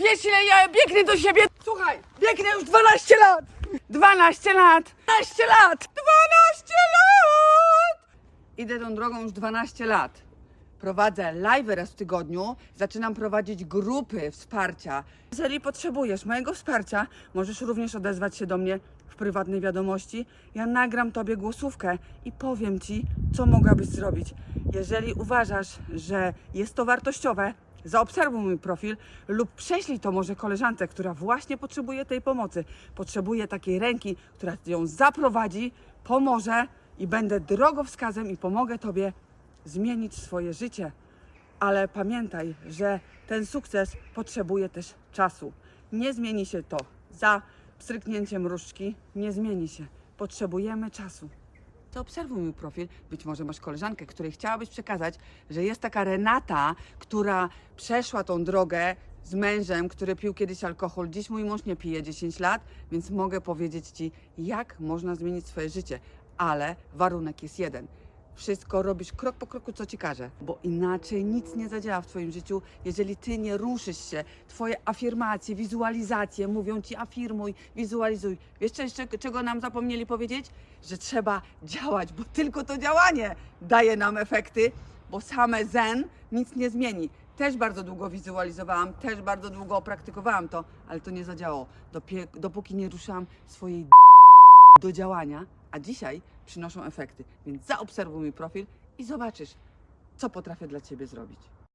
Wiesz ile ja biegnę do siebie? Słuchaj, biegnę już 12 lat! 12 lat! 12 lat! 12 lat! Idę tą drogą już 12 lat. Prowadzę live raz w tygodniu, zaczynam prowadzić grupy wsparcia. Jeżeli potrzebujesz mojego wsparcia, możesz również odezwać się do mnie w prywatnej wiadomości. Ja nagram tobie głosówkę i powiem ci, co mogłabyś zrobić. Jeżeli uważasz, że jest to wartościowe, zaobserwuj mój profil lub prześlij to może koleżance, która właśnie potrzebuje tej pomocy. Potrzebuje takiej ręki, która ją zaprowadzi, pomoże i będę drogowskazem i pomogę tobie zmienić swoje życie. Ale pamiętaj, że ten sukces potrzebuje też czasu. Nie zmieni się to za pstryknięciem różdżki, nie zmieni się. Potrzebujemy czasu. To obserwuj mój profil. Być może masz koleżankę, której chciałabyś przekazać, że jest taka Renata, która przeszła tą drogę z mężem, który pił kiedyś alkohol. Dziś mój mąż nie pije 10 lat, więc mogę powiedzieć Ci, jak można zmienić swoje życie. Ale warunek jest jeden. Wszystko robisz krok po kroku, co ci każę, bo inaczej nic nie zadziała w Twoim życiu, jeżeli Ty nie ruszysz się. Twoje afirmacje, wizualizacje mówią Ci afirmuj, wizualizuj. Wiesz jeszcze, czego nam zapomnieli powiedzieć? Że trzeba działać, bo tylko to działanie daje nam efekty, bo same zen nic nie zmieni. Też bardzo długo wizualizowałam, też bardzo długo praktykowałam to, ale to nie zadziałało. Dopie- dopóki nie ruszałam swojej do działania, a dzisiaj przynoszą efekty. Więc zaobserwuj mój profil i zobaczysz, co potrafię dla Ciebie zrobić.